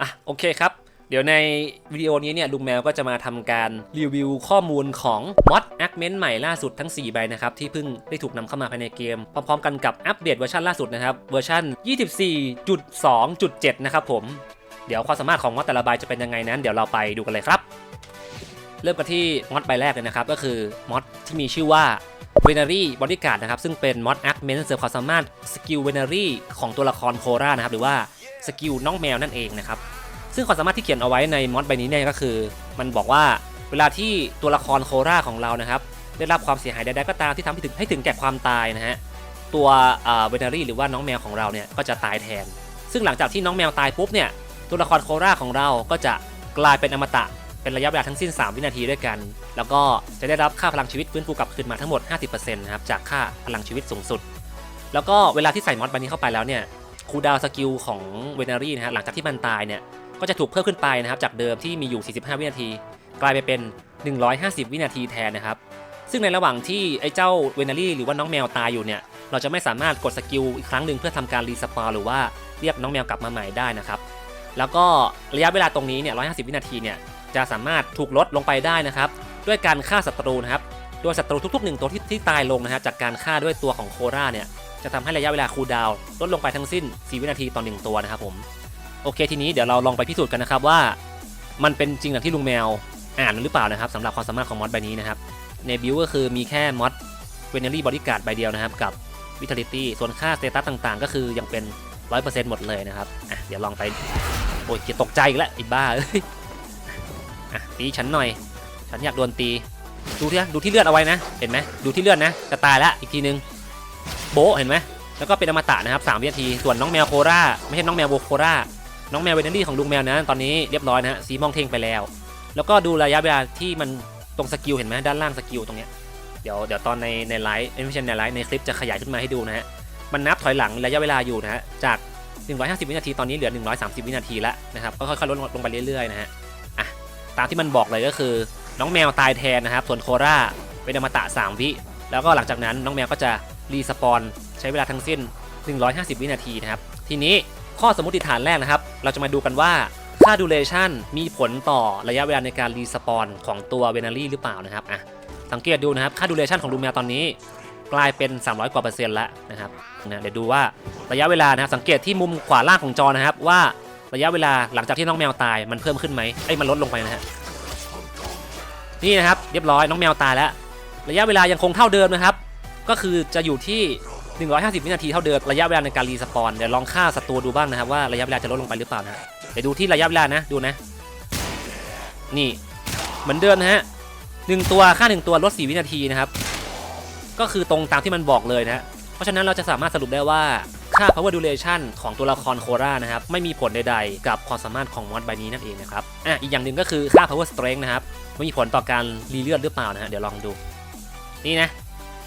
อะโอเคครับเดี๋ยวในวิดีโอนี้เนี่ยลุงแมวก็จะมาทำการรีวิวข้อมูลของมอดแอคเมนต์ใหม่ล่าสุดทั้ง 4 ใบนะครับ ที่เพิ่งได้ถูกนำเข้ามาภายในเกม พร้อมๆกันกับอัปเดตเวอร์ชันล่าสุดนะครับ เวอร์ชัน24.2.7 นะครับผม เดี๋ยวความสามารถของมอดแต่ละใบจะเป็นยังไงนั้น เดี๋ยวเราไปดูกันเลยครับ เริ่มกันที่มอดใบแรกเลยนะครับก็คือมอดที่มีชื่อว่า v e n a r y Bodyguard นะครับซึ่งเป็นมอดแอคเมนต์เสริมความสามารถสกิล v e n a r y ของตัวละครโครานะครับหรือว่า สกิลน้องแมวนั่นเองนะครับ ซึ่งความสามารถที่เขียนเอาไว้ในมอดใบนี้เนี่ยก็คือ มันบอกว่าเวลาที่ตัวละครโคราของเรานะครับ ได้รับความเสียหายใดๆก็ตามที่ทำให้ถึงให้ถึงแก่ความตายนะฮะตัวเวนารีหรือว่าน้องแมวของเราเนี่ยก็จะตายแทน ซึ่งหลังจากที่น้องแมวตายปุ๊บเนี่ยตัวละครโคราของเราก็จะกลายเป็นอมตะเป็นระยะเวลาทั้งสิ้น 3 วินาทีด้วยกัน แล้วก็จะได้รับค่าพลังชีวิตฟื้นฟูกลับคืนมาทั้งหมด 50%นะครับจากค่าพลังชีวิตสูงสุด แล้วก็เวลาที่ใส่มอดใบนี้เข้าไปแล้วเนี่ย คูดาวสกิลของเวนารีนะฮะหลังจากที่มันตายเนี่ยก็จะถูกเพิ่มขึ้นไปนะครับจากเดิมที่มีอยู่ 45 วินาที กลายไปเป็น 150 วินาทีแทนนะครับ ซึ่งในระหว่างที่ไอ้เจ้าเวนารีหรือว่าน้องแมวตายอยู่เนี่ยเราจะไม่สามารถกดสกิลอีกครั้งหนึ่งเพื่อทำการรีสปาร์หรือว่าเรียกน้องแมวกลับมาใหม่ได้นะครับ แล้วก็ระยะเวลาตรงนี้เนี่ย 150 วินาทีเนี่ยจะสามารถถูกลดลงไปได้นะครับ ด้วยการฆ่าศัตรูนะครับ โดยศัตรูทุกๆหนึ่งตัวที่ที่ตายลงนะฮะจากการฆ่าด้วยตัวของโคราเนี่ย จะทำให้ระยะเวลาคูลดาวลดลงไปทั้งสิ้น 4 วินาทีต่อ 1 ตัวนะครับผมโอเคทีนี้เดี๋ยวเราลองไปพิสูจน์กันนะครับว่า มันเป็นจริงอย่างที่ลุงแมวอ่านหรือเปล่านะครับสำหรับความสามารถของมอดใบนี้นะครับในบิวก็คือมีแค่มอดเวเนอรี่บอดี้การ์ดใบเดียวนะครับกับวิท a ลิตี้ส่วนค่าสเตตัสต่างๆ ก็คือยังเป็น 100%หมดเลยนะครับอะเดี๋ยวลองไปโอ้ยเกียตกใจอีกแล้วไอ้บ้าเอ้ยอะตีฉันหน่อย ฉันอยากโดนตีดูที่ดูที่เลือดเอาไว้นะ เห็นไหมดูที่เลือดนะจะตายแล้วอีกทีนึง โบเห็นไหมแล้วก็เป็นอมตะนะครับ3วินาที ส่วนน้องแมวโคราไม่ใช่น้องแมวโบโคราน้องแมวเวเนอรี่ของลุงแมวนะตอนนี้เรียบร้อยนะฮะสีมองเท่งไปแล้ว แล้วก็ดูระยะเวลาที่มันตรงสกิลเห็นไหมด้านล่างสกิลตรงเนี้ยเดี๋ยวเดี๋ยวตอนในในไลฟ์ไม่ใช่ในไลฟ์ในคลิปจะขยายขึ้นมาให้ดูนะฮะมันนับถอยหลังระยะเวลาอยู่นะฮะจาก 150 วินาทีตอนนี้เหลือ 130 วินาทีแล้วนะครับก็ค่อยๆลดลงไปเรื่อยๆนะฮะอะตามที่มันบอกเลยก็คือน้องแมวตายแทนนะครับส่วนโคราเป็นอมตะ3วิแล้วก็หลังจากนั้นน้องแมวก็จะ รีสปอนใช้เวลาทั้งสิ้น 150 วินาทีนะครับ ทีนี้ข้อสมมติฐานแรกนะครับ เราจะมาดูกันว่าค่าดูเลชันมีผลต่อระยะเวลาในการรีสปอนของตัวเวนารี่หรือเปล่านะครับอะสังเกตดูนะครับ ค่าดูเลชันของลูแมวตอนนี้กลายเป็น 300 กว่าเปอร์เซ็นต์แล้วนะครับนะเดี๋ยวดูว่าระยะเวลานะครับสังเกตที่มุมขวาล่างของจอนะครับ ว่าระยะเวลาหลังจากที่น้องแมวตายมันเพิ่มขึ้นไหมไอ้มันลดลงไปนะฮะนี่นะครับเรียบร้อยน้องแมวตายแล้ว ระยะเวลายังคงเท่าเดิมนะครับ ก็คือจะอยู่ที่ 150 วินาทีเท่าเดิมระยะเวลาในการรีสปอนเดี๋ยวลองฆ่าศัตรูดูบ้างนะครับว่าระยะเวลาจะลดลงไปหรือเปล่านะเดี๋ยวดูที่ระยะเวลานะดูนะ นี่เหมือนเดิมนะฮะหนึ่งตัวฆ่าหนึ่งตัวลด 4 วินาทีนะครับ ก็คือตรงตามที่มันบอกเลยนะเพราะฉะนั้นเราจะสามารถสรุปได้ว่าค่า power duration ของตัวละครโครานะครับ ไม่มีผลใดๆ กับความสามารถของมอดใบนี้นั่นเองนะครับอะอีกอย่างหนึ่งก็คือค่า power strength นะครับไม่มีผลต่อการรีเลือดหรือเปล่านะฮะเดี๋ยวลองดู นี่นะ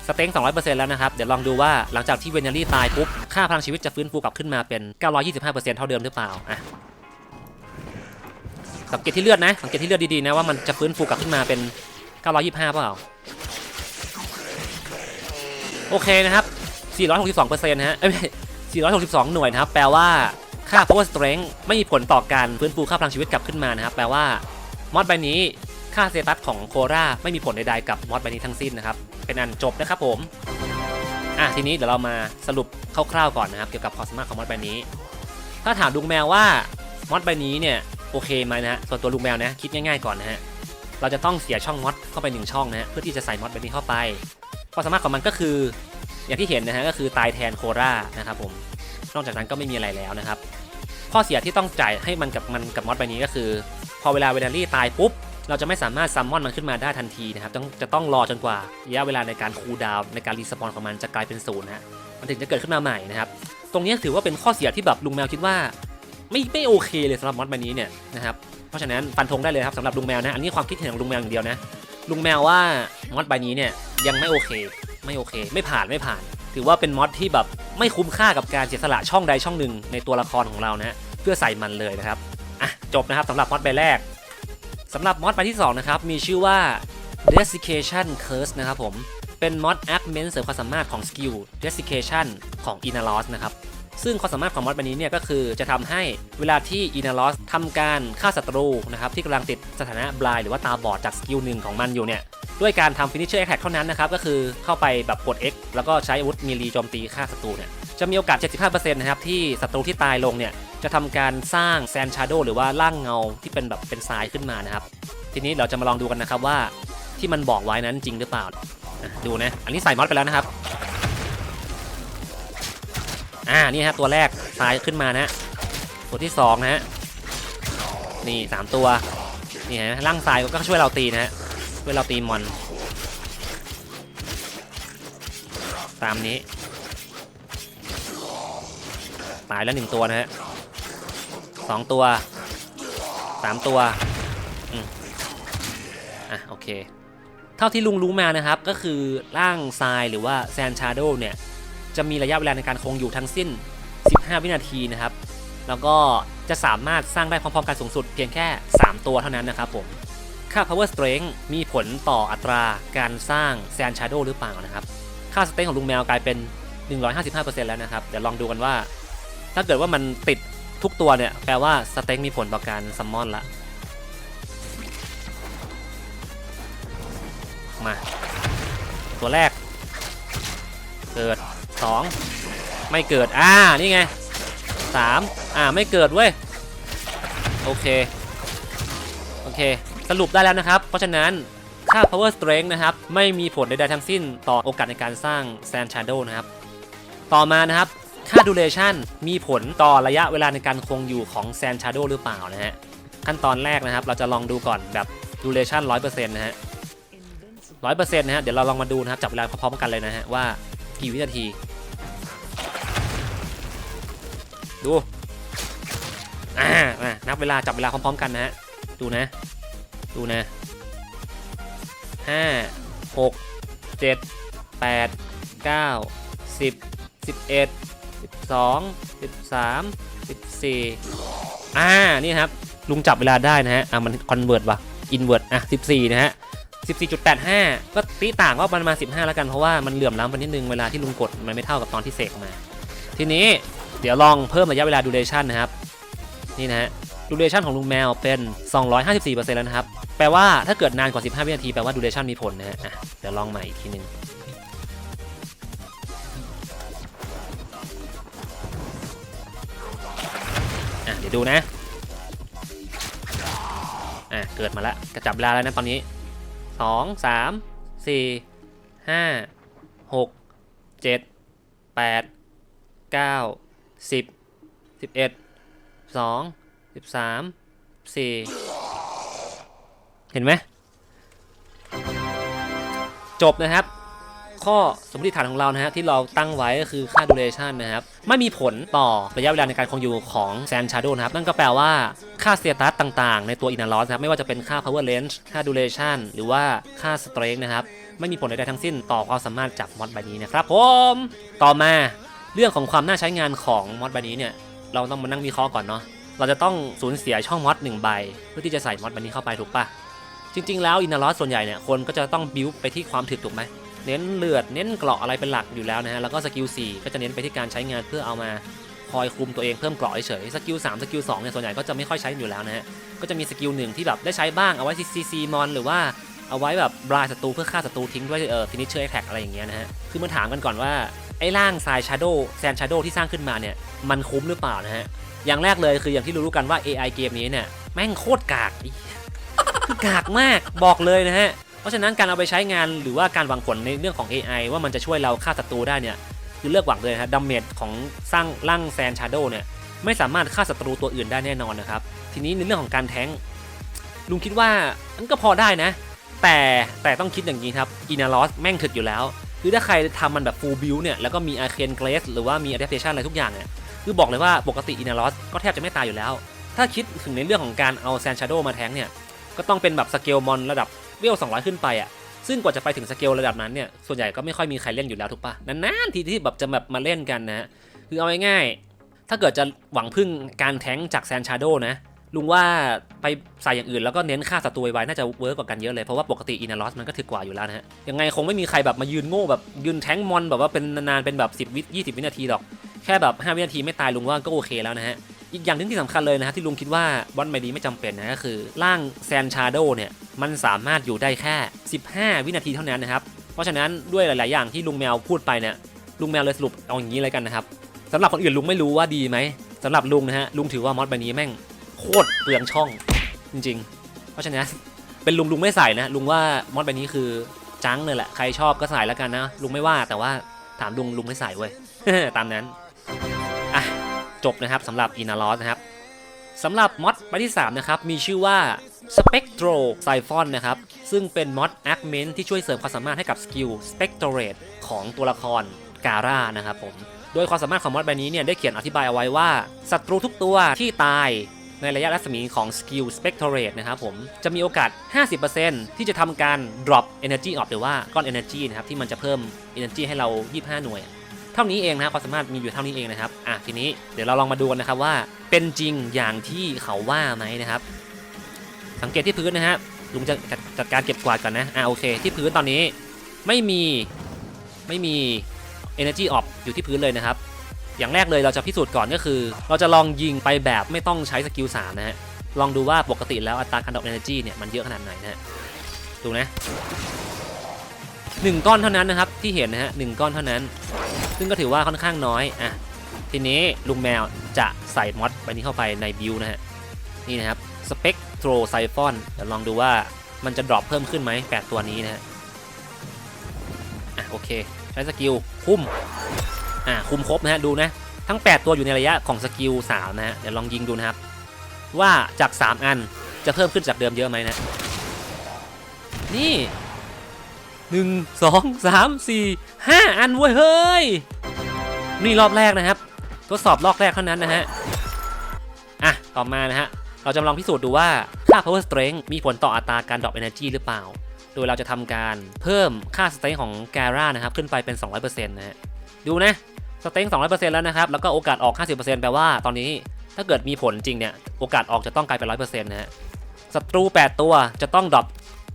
สเต็ง200%แล้วนะครับ เดี๋ยวลองดูว่าหลังจากที่เวเนอรี่ตายปุ๊บ ค่าพลังชีวิตจะฟื้นฟูกลับขึ้นมาเป็น 925%เท่าเดิมหรือเปล่าอะสังเกตที่เลือดนะ สังเกตที่เลือดดีๆนะว่ามันจะฟื้นฟูกลับขึ้นมาเป็น 925 เปล่า โอเคนะครับ 462%นะฮะเอ้ย462 หน่วยนะครับ แปลว่าค่า power strength ไม่มีผลต่อการฟื้นฟูค่าพลังชีวิตกลับขึ้นมานะครับ แปลว่ามอดใบนี้ค่าเซตัสของโคราไม่มีผลใดๆกับมอดใบนี้ทั้งสิ้นนะครับ เป็นอันจบนะครับผมอะทีนี้เดี๋ยวเรามาสรุปคร่าวๆก่อนนะครับเกี่ยวกับความสามารถของมอดใบนี้ ถ้าถามลุงแมวว่ามอดใบนี้เนี่ยโอเคไหมนะฮะส่วนตัวลุงแมวนะคิดง่ายๆก่อนนะฮะเราจะต้องเสียช่องมอดเข้าไปหนึ่งช่องนะฮะเพื่อที่จะใส่มอดใบนี้เข้าไปความสามารถของมันก็คือ อย่างที่เห็นนะฮะก็คือตายแทนโครานะครับผมนอกจากนั้นก็ไม่มีอะไรแล้วนะครับข้อเสียที่ต้องจ่ายให้มันกับมันกับมอดใบนี้ก็คือ พอเวลาเวนารี่ตายปุ๊บ เราจะไม่สามารถซัมมอนมันขึ้นมาได้ทันทีนะครับต้องจะต้องรอจนกว่าระยะเวลาในการคูลดาวน์ในการรีสปอนของมันจะกลายเป็นศูนย์ฮะมันถึงจะเกิดขึ้นมาใหม่นะครับตรงนี้ถือว่าเป็นข้อเสียที่แบบลุงแมวคิดว่า ไม่ไม่โอเคเลยสำหรับมอดใบนี้เนี่ยนะครับเพราะฉะนั้นฟันธงได้เลยครับสำหรับลุงแมวนะอันนี้ความคิดเห็นของลุงแมวอย่างเดียวนะลุงแมวว่ามอดใบนี้เนี่ยยังไม่โอเค ไม่โอเค ไม่ผ่านไม่ผ่าน ถือว่าเป็นมอดที่แบบไม่คุ้มค่ากับการเสียสละช่องใดช่องหนึ่งในตัวละครของเรานะฮะเพื่อใส่มันเลยนะครับอะจบนะครับสำหรับมอดใบแรก สำหรับมอดใบที่ 2 นะครับ มีชื่อว่า Desiccation Curse นะครับผม เป็นมอด augment เสริมความสามารถของสกิล Desiccation ของ Inaros นะครับ ซึ่งความสามารถของมอดใบนี้เนี่ยก็คือจะทำให้เวลาที่อินาลอสทำการฆ่าศัตรูนะครับที่กำลังติดสถานะบลายหรือว่าตาบอดจากสกิลหนึ่งของมันอยู่เนี่ยด้วยการทำ finisher attack เท่านั้นนะครับก็คือเข้าไปแบบกด X แล้วก็ใช้อาวุธมีลีโจมตีฆ่าศัตรูเนี่ย จะมีโอกาส 75%นะครับที่ศัตรูที่ตายลงเนี่ยจะทำการสร้างแซนชาร์โดหรือว่าร่างเงาที่เป็นแบบเป็นทรายขึ้นมานะครับ ทีนี้เราจะมาลองดูกันนะครับว่าที่มันบอกไว้นั้นจริงหรือเปล่า ดูนะ อันนี้ใส่มอสไปแล้วนะครับ อ่า นี่ครับตัวแรกทรายขึ้นมานะตัวที่สองนะฮะ นี่สามตัว นี่ฮะร่างทรายก็ช่วยเราตีนะฮะ ช่วยเราตีมอน ตามนี้ ตายแล้วหนึ่งตัวนะฮะสองตัวสามตัวอืมอะโอเค เท่าที่ลุงรู้มานะครับ ก็คือร่างทรายหรือว่าแซนชาร์โดเนี่ยจะมีระยะเวลาในการคงอยู่ทั้งสิ้น 15 วินาทีนะครับ แล้วก็จะสามารถสร้างได้พร้อมๆกันสูงสุดเพียงแค่ 3 ตัวเท่านั้นนะครับผม ค่า power strength มีผลต่ออัตราการสร้างแซนชาร์โดหรือเปล่านะครับ ค่าสเต็งของลุงแมวกลายเป็น 155%แล้วนะครับ เดี๋ยวลองดูกันว่า ถ้าเกิดว่ามันติดทุกตัวเนี่ย แปลว่าสเต็งมีผลต่อการซัมมอนละ มา ตัวแรก เกิด 2 ไม่เกิด อ่า นี่ไง 3 อ่า ไม่เกิดเว้ย โอเค โอเค สรุปได้แล้วนะครับ เพราะฉะนั้นค่า power strength นะครับ ไม่มีผลใดๆทั้งสิ้นต่อโอกาสในการสร้าง sand shadow นะครับ ต่อมานะครับ ค่า duration มีผลต่อระยะเวลาในการคงอยู่ของ sand shadow หรือเปล่านะฮะ ขั้นตอนแรกนะครับ เราจะลองดูก่อนแบบ duration 100%นะฮะ100%นะฮะ เดี๋ยวเราลองมาดูนะครับจับเวลาพร้อมๆกันเลยนะฮะ ว่ากี่วินาที ดู อ่ามานับเวลาจับเวลาพร้อมๆกันนะฮะ ดูนะ ดูนะห้าหกเจ็ดแปดเก้าสิบสิบเอ็ด สิบสองสิบสามสิบสี่อ่า นี่ครับ ลุงจับเวลาได้นะฮะ อะมันคอนเวิร์ตว่ะอินเวิร์ตอะสิบสี่นะฮะ 14.85 ก็ตีต่างก็ประมาณ 15 แล้วกัน เพราะว่ามันเหลื่อมล้ำไปนิดนึง เวลาที่ลุงกดมันไม่เท่ากับตอนที่เสกมา ทีนี้เดี๋ยวลองเพิ่มระยะเวลา duration นะครับ นี่นะฮะ duration ของลุงแมวเป็น 254%แล้วนะครับ แปลว่าถ้าเกิดนานกว่า 15 วินาที แปลว่า duration มีผลนะฮะเดี๋ยวลองใหม่อีกทีหนึง ดูนะอะเกิดมาแล้วกระจับเวลาแล้วนะตอนนี้สองสามสี่ห้าหกเจ็ดแปดเก้าสิบสิบเอ็ดสองสิบสามสี่เห็นไหมจบนะครับ ข้อสมมติฐานของเรานะฮะที่เราตั้งไว้ก็คือค่า duration นะครับ ไม่มีผลต่อระยะเวลาในการคงอยู่ของ Sand Shadow นะครับ นั่นก็แปลว่าค่า status ต่างๆ ในตัว Inner Loss นะครับ ไม่ว่าจะเป็นค่า power range ค่า duration หรือว่าค่า strength นะครับ ไม่มีผลใดๆทั้งสิ้นต่อความสามารถจากมอดใบนี้นะครับผมต่อมาเรื่องของความน่าใช้งานของมอดใบนี้เนี่ยเราต้องมานั่งวิเคราะห์ก่อนเนาะเราจะต้องสูญเสียช่องมอดหนึ่งใบ เพื่อที่จะใส่มอดใบนี้เข้าไปถูกปะจริงๆแล้ว Inner Loss ส่วนใหญ่เนี่ยคนก็จะต้องบิวไปที่ความถึกถูกไหม เน้นเลือดเน้นเกราะอะไรเป็นหลักอยู่แล้วนะฮะแล้วก็สกิล4ก็จะเน้นไปที่การใช้งานเพื่อเอามาคอยคุมตัวเองเพิ่มเกราะเฉยสกิล3สกิล2เนี่ยส่วนใหญ่ก็จะไม่ค่อยใช้อยู่แล้วนะฮะก็จะมีสกิลหนึ่งที่แบบได้ใช้บ้างเอาไว้ซีซีมอนหรือว่าเอาไว้แบบบลายศัตรูเพื่อฆ่าศัตรูทิ้งด้วยเออฟินิชเชอร์แท็กอะไรอย่างเงี้ยนะฮะคือมาถามกันก่อนว่าไอ้ร่างทรายชาร์โดแซนชาร์โดที่สร้างขึ้นมาเนี่ยมันคุ้มหรือเปล่านะฮะอย่างแรกเลยคืออย่างที่รู้กันว่า AI เกมนี้เนี่ยแม่งโคตรกากอีคือกากมากบอกเลยนะฮะ เพราะฉะนั้นการเอาไปใช้งานหรือว่าการหวังผลในเรื่องของ AI ว่ามันจะช่วยเราฆ่าศัตรูได้เนี่ยคือเลือกหวังเลยนะฮะดัมเมจของสร้างร่างแซนชาโดเนี่ยไม่สามารถฆ่าศัตรูตัวอื่นได้แน่นอนนะครับ ทีนี้ในเรื่องของการแท้งลุงคิดว่ามันก็พอได้นะ แต่แต่ต้องคิดอย่างนี้ครับอินาลอสแม่งถึกอยู่แล้ว คือถ้าใครทำมันแบบฟูลบิวเนี่ยแล้วก็มีอาเคนเกรสหรือว่ามีอะ a p t a t i o n อะไรทุกอย่างเนี่ยคือบอกเลยว่าปกติอินาลอสก็แทบจะไม่ตายอยู่แล้ว ถ้าคิดถึงในเรื่องของการเอาแซนชาโดมาแท้งเนี่ยก็ต้องเป็นแบบสเกลมอนระดับ เวล200 ขึ้นไปอะซึ่งกว่าจะไปถึงสเกลระดับนั้นเนี่ยส่วนใหญ่ก็ไม่ค่อยมีใครเล่นอยู่แล้วถูกปะนานๆทีที่แบบจะแบบมาเล่นกันนะฮะคือเอาง่ายๆถ้าเกิดจะหวังพึ่งการแท้งจากแซนชาโดนะลุงว่าไปใส่อย่างอื่นแล้วก็เน้นฆ่าศัตรูไว้น่าจะเวิร์กกว่ากันเยอะเลย เพราะว่าปกติอินาลอสมันก็ถึกกว่าอยู่แล้วนะฮะ ยังไงคงไม่มีใครแบบมายืนโง่แบบยืนแท้งมอนแบบว่าเป็นนานๆเป็นแบบ 10 วิ20 วินาทีหรอก แค่แบบ 5 วินาทีไม่ตายลุงว่าก็โอเคแล้วนะฮะ อีกอย่างหนึงที่สำคัญเลยนะฮะที่ลุงคิดว่าบอลใบนี้ไม่จำเป็นนะก็คือร่างแซนชาโดเนี่ยมันสามารถอยู่ได้แค่ 15 วินาทีเท่านั้นนะครับ เพราะฉะนั้นด้วยหลาย ๆ อย่างที่ลุงแมวพูดไปเนี่ยลุงแมวเลยสรุปเอาอย่างนี้เลยกันนะครับสำหรับคนอื่นลุงไม่รู้ว่าดีไหมสำหรับลุงนะฮะลุงถือว่ามอดใบนี้แม่งโคตรเปลืองช่องจริง ๆ เพราะฉะนั้นเป็นลุงลุงไม่ใส่นะลุงว่ามอดใบนี้คือจังเลยแหละใครชอบก็ใส่แล้วกันนะลุงไม่ว่าแต่ว่าถามลุงลุงไม่ใส่เว้ยตามนั้น จบนะครับสำหรับอินาลอสนะครับสำหรับมอดใบที่ 3 นะครับ มีชื่อว่า Spectro Siphon นะครับ ซึ่งเป็นมอด Augment ที่ช่วยเสริมความสามารถให้กับสกิล Spectorate ของตัวละครการ่านะครับผม โดยความสามารถของมอดใบนี้เนี่ยได้เขียนอธิบายเอาไว้ว่าศัตรูทุกตัวที่ตายในระยะรัศมีของสกิล Spectorate นะครับผม จะมีโอกาส 50%ที่จะทำการ drop energy off หรือว่าก้อน energy นะครับที่มันจะเพิ่ม energy ให้เรา 25 หน่วย เท่านี้เองนะความสามารถมีอยู่เท่านี้เองนะครับอะทีนี้เดี๋ยวเราลองมาดูกันนะครับว่าเป็นจริงอย่างที่เขาว่าไหมนะครับ สังเกตที่พื้นนะฮะลุงจะจัดจัดการเก็บกวาดก่อนนะอะโอเค ที่พื้นตอนนี้ไม่มีไม่มี energy off อยู่ที่พื้นเลยนะครับ อย่างแรกเลยเราจะพิสูจน์ก่อนก็คือ เราจะลองยิงไปแบบไม่ต้องใช้สกิล3นะฮะลองดูว่าปกติแล้วอัตราการดรอป energy เนี่ยมันเยอะขนาดไหนนะฮะดูนะ หนึ่งก้อนเท่านั้นนะครับที่เห็นนะฮะหนึ่งก้อนเท่านั้น ซึ่งก็ถือว่าค่อนข้างน้อยอะทีนี้ลุงแมวจะใส่มอดใบนี้เข้าไปในบิวนะฮะนี่นะครับ Spectro Siphon เดี๋ยวลองดูว่ามันจะดรอปเพิ่มขึ้นไหมแปดตัวนี้นะฮะอะโอเคใช้สกิลคุ้มอะคุ้มครบนะฮะดูนะทั้ง 8 ตัวอยู่ในระยะของสกิล3นะฮะเดี๋ยวลองยิงดูนะครับ ว่าจาก 3 อันจะเพิ่มขึ้นจากเดิมเยอะไหมนะ นี่ 1 2 3 4 5 อันเว้ยเฮ้ย นี่รอบแรกนะครับ ทดสอบรอบแรกเท่านั้นนะฮะ อะ ต่อมานะฮะ เราจะลองพิสูจน์ดูว่า ค่า power strength มีผลต่ออัตราการดรอป energy หรือเปล่า โดยเราจะทำการเพิ่มค่า strength ของ Gara นะครับ ขึ้นไปเป็น 200%นะฮะ ดูนะ strength 200%แล้วนะครับ แล้วก็โอกาสออก 50%แปลว่าตอนนี้ถ้าเกิดมีผลจริงเนี่ย โอกาสออกจะต้องกลายเป็น 100%นะฮะศัตรู 8 ตัวจะต้องดรอป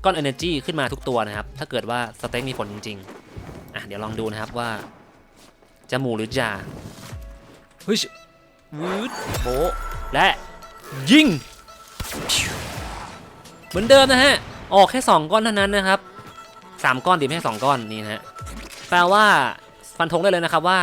ก้อน energy ขึ้นมาทุกตัวนะครับ ถ้าเกิดว่า strength มีผลจริงๆ อะ เดี๋ยวลองดูนะครับว่า จะหมู่หรือจ่าเฮ้ยวืดโบะและยิง เหมือนเดิมนะฮะ ออกแค่ 2 ก้อนเท่านั้นนะครับ 3 ก้อนดีไม่ใช่2ก้อนนี่นะฮะ แปลว่าฟันธงได้เลยนะครับว่า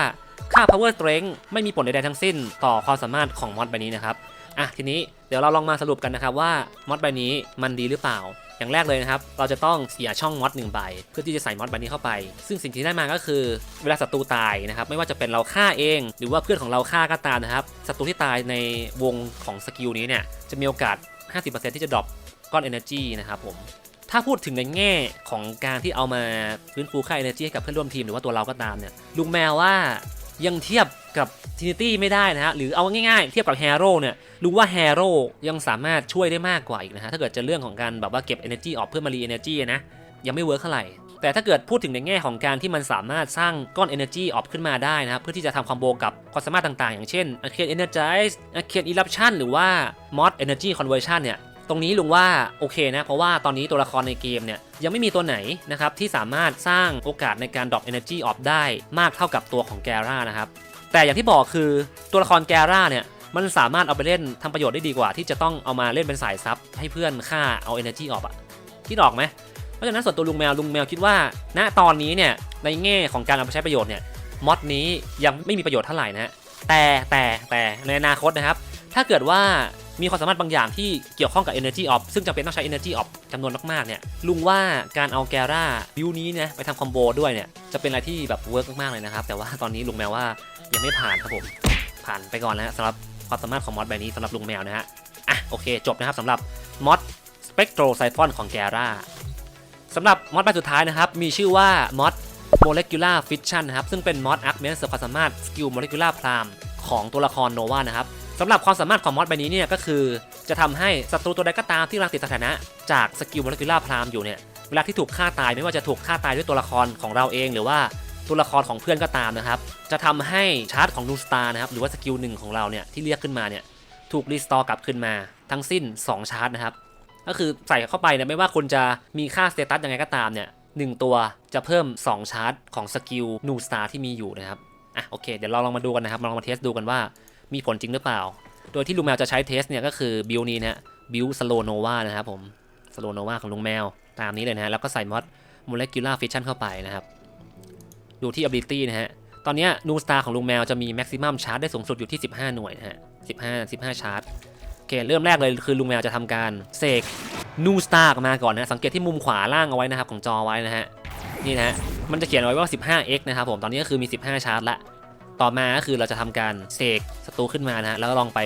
ค่า power strength ไม่มีผลใดๆทั้งสิ้นต่อความสามารถของมอดใบนี้นะครับ อะทีนี้เดี๋ยวเราลองมาสรุปกันนะครับว่ามอดใบนี้มันดีหรือเปล่า อย่างแรกเลยนะครับ เราจะต้องเสียช่องมอดหนึ่งใบ เพื่อที่จะใส่มอดใบนี้เข้าไป ซึ่งสิ่งที่ได้มาก็คือ เวลาศัตรูตายนะครับ ไม่ว่าจะเป็นเราฆ่าเอง หรือว่าเพื่อนของเราฆ่าก็ตามนะครับ ศัตรูที่ตายในวงของสกิลนี้เนี่ย จะมีโอกาส 50%ที่จะดรอปก้อน energy นะครับผม ถ้าพูดถึงในแง่ของการที่เอามาฟื้นฟูค่า energy ให้กับเพื่อนร่วมทีมหรือว่าตัวเราก็ตามเนี่ย ลุงแมวว่ายังเทียบ กับทินิตี้ไม่ได้นะฮะหรือเอาง่ายๆ เทียบกับแฮร์โร่เนี่ยลุงว่าแฮร์โร่ยังสามารถช่วยได้มากกว่าอีกนะฮะถ้าเกิดจะเรื่องของการแบบว่าเก็บ energy ออกเพื่อมารี energy นะยังไม่เวิร์คเท่าไหร่แต่ถ้าเกิดพูดถึงในแง่ของการที่มันสามารถสร้างก้อน energy ออกขึ้นมาได้นะครับเพื่อที่จะทำคอมโบกับความสามารถต่างๆ อย่างเช่น Arcane Energize Arcane Eruption หรือว่า Mod Energy Conversion เนี่ยตรงนี้ลุงว่าโอเคนะ เพราะว่าตอนนี้ตัวละครในเกมเนี่ยยังไม่มีตัวไหนนะครับที่สามารถสร้างโอกาสในการดรอป energy off ได้มากเท่ากับตัวของแกร่านะครับ แต่อย่างที่บอกคือตัวละครแกร่าเนี่ยมันสามารถเอาไปเล่นทำประโยชน์ได้ดีกว่า ที่จะต้องเอามาเล่นเป็นสายซับให้เพื่อนฆ่าเอา energy ออกอะคิดออกไหมเพราะฉะนั้นส่วนตัวลุงแมวลุงแมวคิดว่า ณตอนนี้เนี่ยในแง่ของการเอาไปใช้ประโยชน์เนี่ยมอดนี้ยังไม่มีประโยชน์เท่าไหร่นะฮะแต่แต่แต่ในอนาคตนะครับ ถ้าเกิดว่า มีความสามารถบางอย่างที่เกี่ยวข้องกับ Energy of ซึ่งจำเป็นต้องใช้ Energy Off จำนวนมากๆเนี่ยลุงว่าการเอาแกร่าบิวนี้นะไปทำคอมโบด้วยเนี่ยจะเป็นอะไรที่แบบเวิร์กมากๆเลยนะครับ แต่ว่าตอนนี้ลุงแมวว่ายังไม่ผ่านครับผมผ่านไปก่อนแล้วสำหรับความสามารถของมอดใบบนี้สำหรับลุงแมวนะฮะอะโอเคจบนะครับสำหรับมอด Spectro Siphon ของแกร่าสำหรับมอดใบสุดท้ายนะครับมีชื่อว่ามอด Molecular Fission นะครับซึ่งเป็นมอด Augment เสริมความสามารถ Skill Molecular Plam ของตัวละครโนวานะครับ สำหรับความสามารถของมอดใบนี้เนี่ยก็คือจะทำให้ศัตรูตัวใดก็ตามที่กำลังติดสถานะ จากสกิลโมเลกุลาพรามอยู่เนี่ยเวลาที่ถูกฆ่าตายไม่ว่าจะถูกฆ่าตายด้วยตัวละครของเราเอง หรือว่าตัวละครของเพื่อนก็ตามนะครับ จะทำให้ชาร์จของนูสตาร์นะครับหรือว่าสกิลหนึ่งของเราเนี่ยที่เรียกขึ้นมาเนี่ยถูกรีสตอร์กลับขึ้นมาทั้งสิ้น 2 ชาร์จนะครับก็คือใส่เข้าไปเนี่ยไม่ว่าคุณจะมีค่าสเตตัสยังไงก็ตามเนี่ยหนึ่งตัวจะเพิ่ม 2 ชาร์จของสกิลนูสตาร์ที่มีอยู่นะครับอะโอเคเดี๋ยวเราลองมาดูกันนะครับลองมาเทสดูกันว่า มีผลจริงหรือเปล่า โดยที่ลุงแมวจะใช้เทสเนี่ยก็คือบิลนี้นะฮะบิลสโลโนวานะครับผมสโลโนวาของลุงแมว ตามนี้เลยนะฮะแล้วก็ใส่มอด molecular fission เข้าไปนะครับ ดูที่ ability นะฮะ ตอนนี้นูสตาร์ของลุงแมวจะมี maximum charge ได้สูงสุดอยู่ที่ 15 หน่วยนะฮะ 15 15 ชาร์จโอเค เริ่มแรกเลยคือลุงแมวจะทำการเสกนูสตาออกมาก่อนนะ สังเกตที่มุมขวาล่างเอาไว้นะครับของจอไว้นะฮะ นี่นะฮะ มันจะเขียนเอาไว้ว่า 15x นะครับผม ตอนนี้ก็คือมี 15 ชาร์จละ ต่อมาก็คือเราจะทำการเสกศัตรูขึ้นมานะฮะแล้วก็ลองไป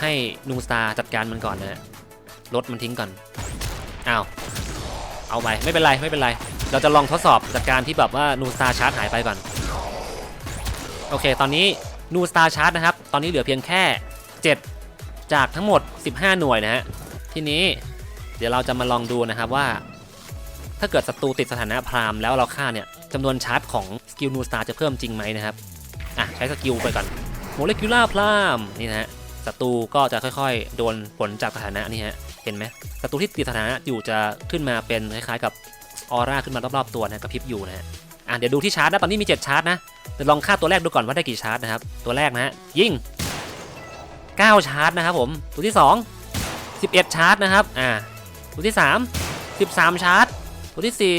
ให้นูสตาจัดการมันก่อนนะฮะลดมันทิ้งก่อนอ้าวเอาไปไม่เป็นไรไม่เป็นไรเราจะลองทดสอบจากการที่แบบว่านูสตาชาร์จหายไปก่อนโอเค ตอนนี้นูสตาชาร์จนะครับ ตอนนี้เหลือเพียงแค่ 7 จากทั้งหมด 15 หน่วยนะฮะทีนี้เดี๋ยวเราจะมาลองดูนะครับว่า ถ้าเกิดศัตรูติดสถานะพรามแล้วเราฆ่าเนี่ยจำนวนชาร์จของสกิลนูสตาจะเพิ่มจริงไหมนะครับ อะใช้สกิลไปก่อนโมเลกุล่าพรามนี่นะฮะศัตรูก็จะค่อยๆ โดนผลจากสถานะนี่ฮะเห็นไหมศัตรูที่ติดสถานะอยู่จะขึ้นมาเป็นคล้ายๆกับออร่าขึ้นมารอบๆตัวนะกระพริบอยู่นะฮะอะเดี๋ยวดูที่ชาร์จนะตอนนี้มี 7 ชาร์จนะเดี๋ยวลองค่าตัวแรกดูก่อนว่าได้กี่ชาร์จนะครับตัวแรกนะฮะยิง9 ชาร์จนะครับผมตัวที่ 2 11 ชาร์จนะครับอ่าตัวที่ 3 13 ชาร์จตัวที่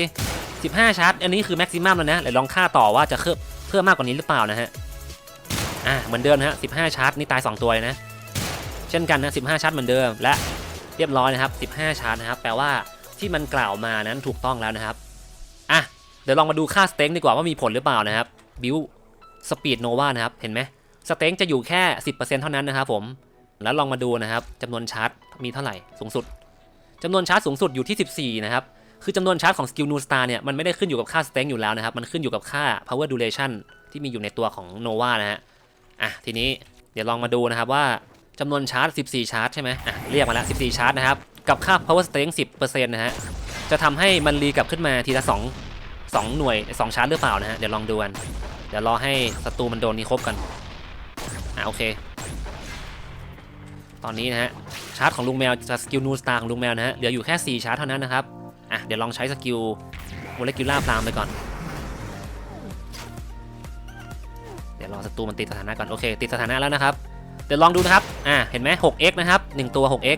4 15 ชาร์จอันนี้คือแม็กซิมัมแล้วนะเดี๋ยวลองค่าต่อว่าจะเพิ่มเพิ่มมากกว่านี้หรือเปล่านะฮะ อ่าเหมือนเดิมนะฮะ15ชาร์จนี่ตาย2ตัวเลยนะ เช่นกันนะ15ชาร์จเหมือนเดิมและเรียบร้อยนะครับ15ชาร์จนะครับแปลว่าที่มันกล่าวมานั้นถูกต้องแล้วนะครับอะเดี๋ยวลองมาดูค่าสเต็งดีกว่าว่ามีผลหรือเปล่านะครับบิวสปีดโนวานะครับเห็นไหมสเต็งจะอยู่แค่ 10%เท่านั้นนะครับผมแล้วลองมาดูนะครับจำนวนชาร์จมีเท่าไหร่สูงสุดจำนวนชาร์จสูงสุดอยู่ที่ 14 นะครับ คือจำนวนชาร์จของสกิลนูสตาเนี่ยมันไม่ได้ขึ้นอยู่กับค่าสเต็งอยู่แล้วนะครับ มันขึ้นอยู่กับค่า power duration ที่มีอยู่ในตัวของโนวานะฮะ อะทีนี้เดี๋ยวลองมาดูนะครับว่าจำนวนชาร์จ 14 ชาร์จใช่ไหมอะเรียกมาแล้ว 14 ชาร์จนะครับ กับค่า power strength 10%นะฮะ จะทำให้มันรีกลับขึ้นมาทีละ 2 2 หน่วย 2 ชาร์จหรือเปล่านะฮะ เดี๋ยวลองดูกัน เดี๋ยวรอให้ศัตรูมันโดนนี้ครบกัน อะโอเค ตอนนี้นะฮะ ชาร์จของลุงแมวจะสกิลนูสตาร์ของลุงแมวนะฮะ เหลืออยู่แค่ 4 ชาร์จเท่านั้นนะครับ อะเดี๋ยวลองใช้สกิลโมเลกุล่าพรามไปก่อน ยวรอศัตรูมันติดสถานะก่อนโอเค ติดสถานะแล้วนะครับ เดี๋ยวลองดูนะครับ อ่า เห็นไหม 6x นะครับ 1 ตัว 6x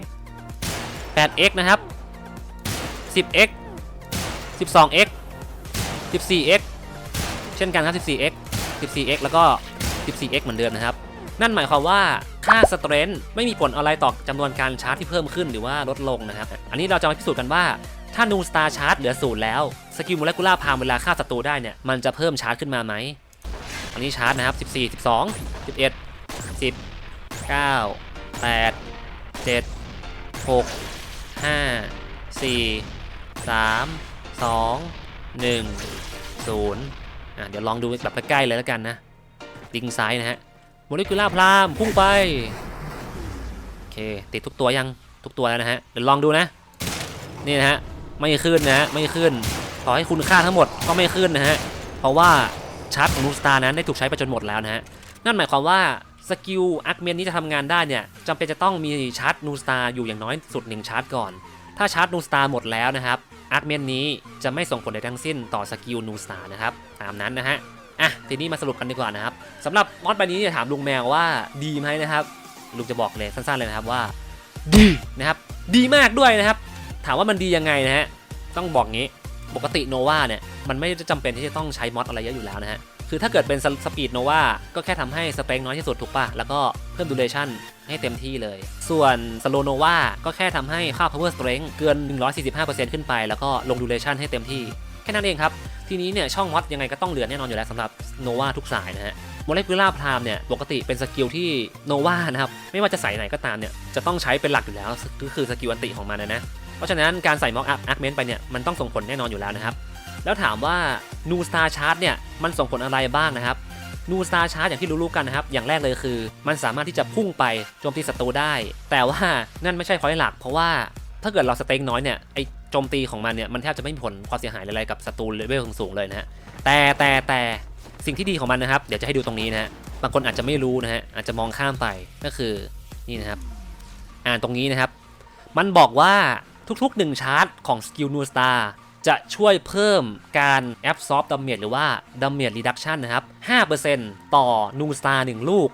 8x นะครับ 10x 12x 14x เช่นกันครับ 14x 14x แล้วก็ 14x เหมือนเดิมนะครับ นั่นหมายความว่าค่าสเตรนท์ไม่มีผลอะไรต่อจำนวนการชาร์จที่เพิ่มขึ้นหรือว่าลดลงนะครับ อันนี้เราจะมาพิสูจน์กันว่าถ้านูสตาร์ชาร์จเหลือศูนย์แล้ว สกิลโมเลกุล่าพามเวลาฆ่าศัตรูได้เนี่ย มันจะเพิ่มชาร์จขึ้นมาไหม อันนี้ชาร์จนะครับ 14 12 11 10 9 8 7 6 5 4 3 2 1 0อะเดี๋ยวลองดูแบบใกล้ๆเลยแล้วกันนะดิงซ้ายนะฮะโมเลกุล่าพรามพุ่งไป โอเค ติดทุกตัวยังทุกตัวแล้วนะฮะ เดี๋ยวลองดูนะ นี่นะฮะ ไม่ขึ้นนะฮะ ไม่ขึ้น ต่อให้คุณค่าทั้งหมดก็ไม่ขึ้นนะฮะ เพราะว่า ชาร์จของนูสตาร์นั้นได้ถูกใช้ไปจนหมดแล้วนะฮะ นั่นหมายความว่าสกิลอาร์คเมนนี้จะทำงานได้เนี่ยจำเป็นจะต้องมีชาร์จนูสตาร์อยู่อย่างน้อยสุดหนึ่งชาร์จก่อน ถ้าชาร์จนูสตาร์หมดแล้วนะครับอาร์คเมนนี้จะไม่ส่งผลใดทั้งสิ้นต่อสกิลนูสตาร์นะครับตามนั้นนะฮะอะทีนี้มาสรุปกันดีกว่านะครับสำหรับมอดใบนี้เนี่ยถามลุงแมวว่าดีไหมนะครับลุงจะบอกเลยสั้นๆเลยนะครับว่าดีนะครับดีมากด้วยนะครับ ถามว่ามันดียังไงนะฮะต้องบอกงี้ ปกติโนวาเนี่ยมันไม่ได้จำเป็นที่จะต้องใช้มอดอะไรเยอะอยู่แล้วนะฮะ คือถ้าเกิดเป็นสปีดโนวาก็แค่ทำให้สเต็งน้อยที่สุดถูกปะแล้วก็เพิ่มดูเรชั่นให้เต็มที่เลย ส่วนสโลโนวาก็แค่ทำให้ค่า power strength เกิน 145%ขึ้นไป แล้วก็ลงดูเรชั่นให้เต็มที่แค่นั้นเองครับทีนี้เนี่ยช่องมอดยังไงก็ต้องเหลือแน่นอนอยู่แล้วสำหรับโนวาทุกสายนะฮะโมเลกุล่าพรามเนี่ยปกติเป็นสกิลที่โนวานะครับไม่ว่าจะใส่ไหนก็ตามเนี่ยจะต้องใช้เป็นหลักอยู่แล้วก็คือสกิลอันติของมันนะนะ เพราะฉะนั้นการใส่ม็อกอัพอาร์คเมนไปเนี่ยมันต้องส่งผลแน่นอนอยู่แล้วนะครับ แล้วถามว่านูสตาร์ชาร์ t เนี่ยมันส่งผลอะไรบ้างนะครับนูสตาร์ชาร์ t อย่างที่รู้ๆกันนะครับ อย่างแรกเลยคือ มันสามารถที่จะพุ่งไปโจมตีศัตรูได้ แต่ว่านั่นไม่ใช่พอยต์หลัก เพราะว่าถ้าเกิดเราสเต็งน้อยเนี่ยไอโจมตีของมันเนี่ยมันแทบจะไม่มีผลความเสียหายอะไรกับศัตรูเลเวลสูงๆเลยนะฮะแต่แต่แต่สิ่งที่ดีของมันนะครับเดี๋ยวจะให้ดูตรงนี้นะฮะบางคนอาจจะไม่รู้นะฮะอาจจะมองข้ามไปก็คือนี่นะครับ อ่านตรงนี้นะครับ มันบอกว่า ทุกๆ 1 ชาร์จของสกิลนูสตาร์จะช่วยเพิ่มการ absorb damage หรือว่า damage reduction นะครับ 5%ต่อนูสตาร์1ลูก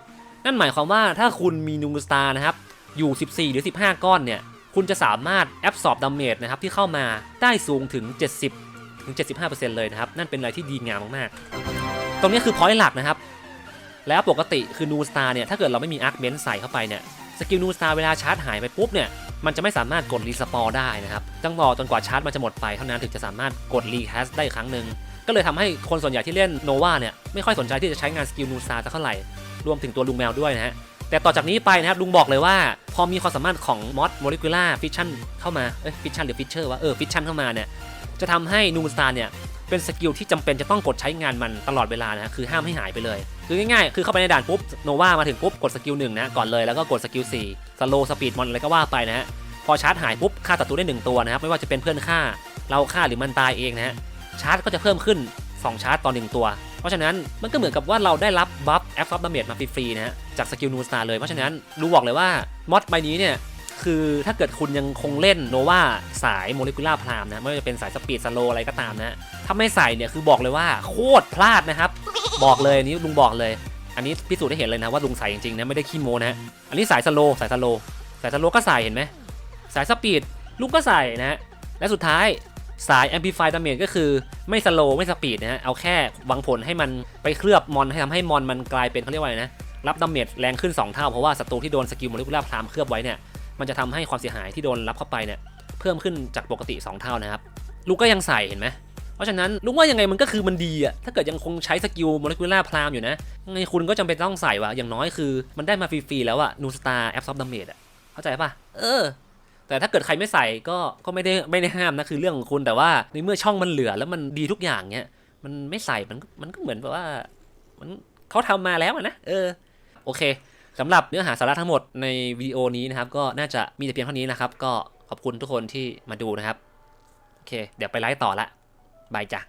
นั่นหมายความว่าถ้าคุณมีนูสตาร์นะครับ อยู่ 14 หรือ 15 ก้อนเนี่ย คุณจะสามารถ absorb damage นะครับที่เข้ามาได้สูงถึง 70 ถึง 75%เลยนะครับ นั่นเป็นอะไรที่ดีงามมากๆ ตรงนี้คือ point หลักนะครับ แล้วปกติคือนูสตาร์เนี่ย ถ้าเกิดเราไม่มีอาร์คเมนใส่เข้าไปเนี่ย สกิลนูสตาร์เวลาชาร์จหายไปปุ๊บเนี่ย มันจะไม่สามารถกดรีสปอร์ได้นะครับต้องรอจนกว่าชาร์จมันจะหมดไปเท่านั้นถึงจะสามารถกดรีแคสได้ครั้งหนึ่งก็เลยทำให้คนส่วนใหญ่ที่เล่นโนวาเนี่ยไม่ค่อยสนใจที่จะใช้งานสกิลนูสตาสักเท่าไหร่รวมถึงตัวลุงแมวด้วยนะฮะแต่ต่อจากนี้ไปนะครับลุงบอกเลยว่า พอมีความสามารถของมอสโมเลกุล่าฟิชชั่นเข้ามาเอ้ยฟิชชั่นหรือฟิชเชอร์วะเออฟิชชั่นเข้ามาเนี่ยจะทำให้นูสตาเนี่ย เป็นสกิลที่จำเป็นจะต้องกดใช้งานมันตลอดเวลานะคือห้ามให้หายไปเลย คือง่ายๆ คือเข้าไปในด่านปุ๊บโนวามาถึงปุ๊บกดสกิลหนึ่งนะก่อนเลยแล้วก็กดสกิลสี่สโลสปีดมอนอะไรก็ว่าไปนะฮะพอชาร์จหายปุ๊บฆ่าศัตรูได้หนึ่งตัวนะครับไม่ว่าจะเป็นเพื่อนฆ่า เราฆ่าหรือมันตายเองนะฮะชาร์จก็จะเพิ่มขึ้น 2 ชาร์จต่อ 1 ตัว เพราะฉะนั้นมันก็เหมือนกับว่าเราได้รับบัฟแอฟซับดาเมจมาฟรีๆนะฮะจากสกิลนูสตาร์เลยเพราะฉะนั้นรู้บอกเลยว่ามอดใบนี้เนี่ยคือถ้าเกิดคุณยังคงเล่นโนวาสายโมเลกุล่าพรามนะไม่ว่าจะเป็นสายสปีดสโลอะไรก็ตามนะ ถ้าไม่ใส่เนี่ยคือบอกเลยว่าโคตรพลาดนะครับ บอกเลยอันนี้ลุงบอกเลย อันนี้พิสูจน์ได้เห็นเลยนะว่าลุงใส่จริงๆนะไม่ได้ขี้โมนะอันนี้สายสโลสายสโลสายสโลก็ใส่เห็นไหมสายสปีดลุงก็ใส่นะฮะและสุดท้ายสาย Amplify Damage ก็คือไม่สโลไม่สปีดนะฮะ เอาแค่วังผลให้มันไปเคลือบมอนให้ทำให้มอนมันกลายเป็นเขาเรียกว่าอะไรนะ รับดาเมจแรงขึ้น 2 เท่า เพราะว่าศัตรูที่โดนสกิลโมเลกุลาพรามเคลือบไว้เนี่ย มันจะทำให้ความเสียหายที่โดนรับเข้าไปเนี่ย เพิ่มขึ้นจากปกติ 2 เท่านะครับลุงก็ยังใส่เห็นไหม เพราะฉะนั้นลุงว่ายังไงมันก็คือมันดีอะถ้าเกิดยังคงใช้สกิลโมเลกุล่าพรามอยู่นะยังไงคุณก็จำเป็นต้องใส่วะอย่างน้อยคือมันได้มาฟรีๆแล้วอะนูสตาร์แอปซอฟดาเมจอะเข้าใจปะเออ แต่ถ้าเกิดใครไม่ใส่ก็ก็ไม่ได้ไม่ได้ห้ามนะคือเรื่องของคุณแต่ว่าในเมื่อช่องมันเหลือแล้วมันดีทุกอย่างเนี้ยมันไม่ใส่มันก็มันก็เหมือนแบบว่า มันเขาทำมาแล้วนะเออโอเคสำหรับเนื้อหาสาระทั้งหมดในวิดีโอนี้นะครับก็น่าจะมีแต่เพียงเท่านี้นะครับ ก็ขอบคุณทุกคนที่มาดูนะครับ โอเค เดี๋ยวไปไลฟ์ต่อละ บายจ้ะ